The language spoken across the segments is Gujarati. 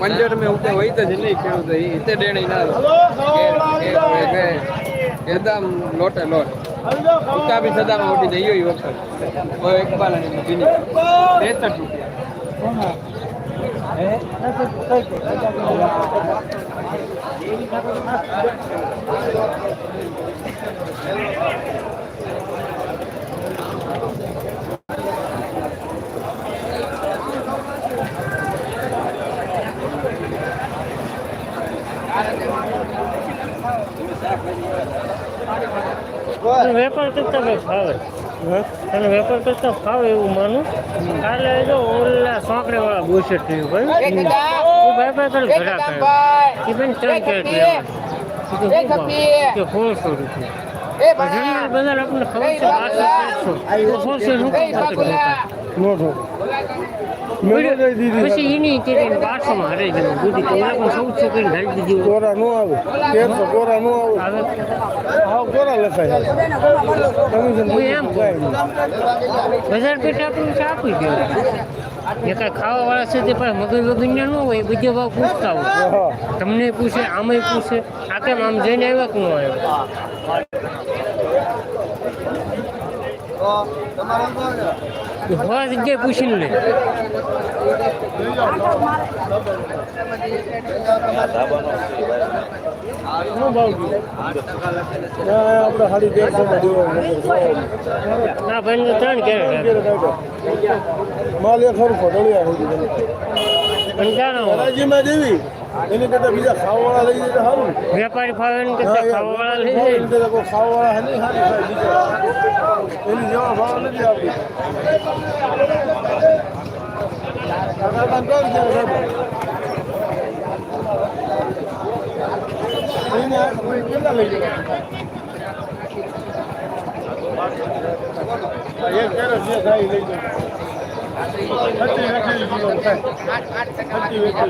પંજર મેં ઉતે હોય તો જ નહીં ખેડૂત ડેણી ના એકદમ લોટે લોટ. ઉતા બી સદામાં મોટી જઈએ એ વખત. કોઈ એક મૂકી ત્રેસઠ રૂપિયા. તને વેપાર કરતા ભાઈ ફાવે તને વેપાર કરતા ફાવે એવું માનું. કાલે જો ઓલા સોંકડે વાળા બુશેટ થયું ભાઈ. એ ભાઈ ભાઈ તને ઘડા કરે એ બેન ત્રણ કેરેટ કે સોળસો રૂપિયા. જનરલ બજાર આપણને ખબર છે તેરસો સોળસો શું કામ મોટો પછી એની કેરી બારસો માં હરાઈ ગયું. દૂધી તો ઓલા પણ ચૌદસો કરીને ઢાળી દીધી કોરા નો આવે. તેરસો કોરા નો આવે. કોરા બજાર પેટ આપણું છે આપી દેવું જે કાંઈ ખાવાવાળા છે તે પણ મગજ વગરના ન હોય બીજો ભાવ પૂછતા હોય તમને પૂછે આમે પૂછે આ કેમ આમ જઈને આવ્યા કે ન આવ્યા હવા જગ્યાએ પૂછી લે? ના, ભાઈ ત્રણ કેરેટ માલ એક જાણો હરાજીમાં દેવી એની કરતા બીજા ખાવાવાળા લઈ જાય સારું વેપારી ફાવે કરતા ખાવાવાળા લઈ જાય ખાવાવાળા નહીં સારી બીજા એની જેવા ભાવ નથી આપી કાકા કોણ છે સાહેબ? એને આ કોઈ કેટલા લઈ ગયા આ એક થાય થાય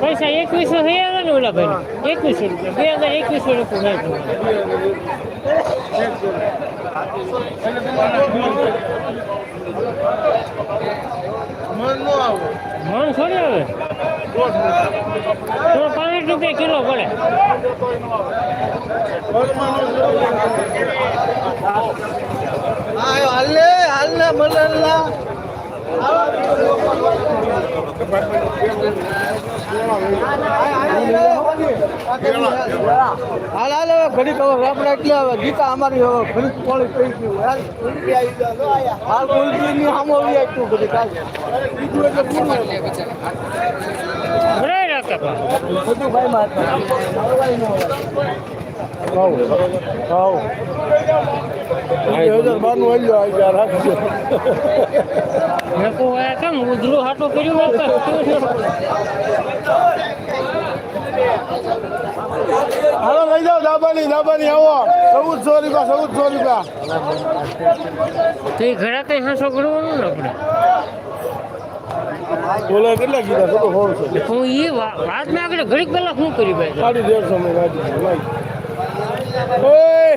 પૈસા એકવીસો આવે ને ઓલા ભાઈ એકવીસો રૂપિયા. બે હજાર એકવીસો રૂપિયા થાય મન નો આવે મન થોડી આવે. તો પાંચ રૂપિયા કિલો પડે હાલે હાલના મલના હાલ હાલ હવે આપણે એટલે હવે ગીતા અમારી હવે ઘડીક પોળી થઈ ગયું હાલ હાલ ઉલટીની સામો આવી તું ઘડીક હાલ બીજું એટલે ઉધરું હાટું કર્યું હાલો, લઈ જાઓ, દાબાની દાબાની, આવો. ચૌદસો રૂપિયા ચૌદસો રૂપિયા. તો ઘરે કઈ હાંસો કરવાનું ને આપણે? બોલે કેટલા કીધા? તો હોળ છે. હું એ વાત મેં આગળ ઘડીક પહેલા શું કરી ભાઈ? સાડી દેડસો માં ગાડી ઓય!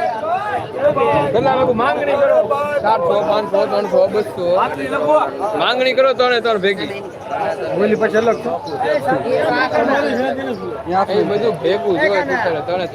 પેલા લોકો માંગણી કરો. સાતસો પાંચસો ત્રણસો બસો. માંગણી કરો તો ને ભેગી. બોલી પછી અલગ એ બધું ભેગું જોઈએ પૂછે તણે તણે